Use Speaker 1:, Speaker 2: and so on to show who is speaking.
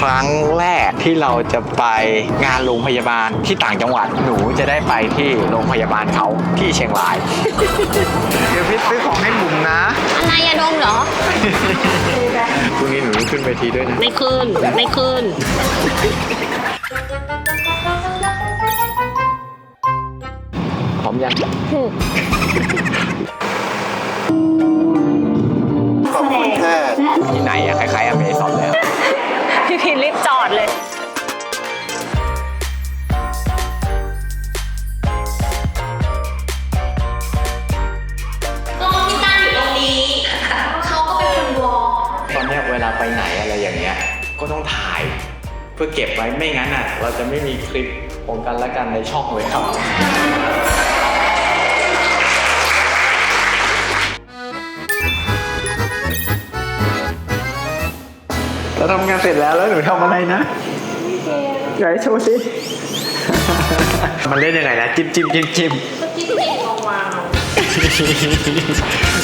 Speaker 1: ครั้งแรกที่เราจะไปงานโรงพยาบาลที่ต่างจังหวัดหนูจะได้ไปที่โรงพยาบาลเขาที่เชียงราย เดี๋ยวพี่ซื้อของให้บุ๋มนะ
Speaker 2: อะไรอะดมเหรอ
Speaker 1: พรุ่งนี้หนูขึ้นเวทีด้วยนะ
Speaker 2: ไม่ขึ้น ไม่ขึ้น
Speaker 1: พร้อมยัง
Speaker 3: ขอบคุณค่ะ
Speaker 1: ที่ไหนอะคล้ายๆอเมซอนเลยอะ
Speaker 2: พี่พีรีบ จอดเลย
Speaker 1: ตอนเนี้ยเวลาไปไหนอะไรอย่างเงี้ย ก็ต้องถ่ายเพื่อเก็บไว้ไม่งั้นอะ เราจะไม่มีคลิปของกันและกันในช่องเลยครับ เราทำงานเสร็จแล้วแล้วหนูทำอะไรนะไหนโชว์สิ มันเล่นยังไงนะ จิ้มจิ้มจิ้มจิ้ม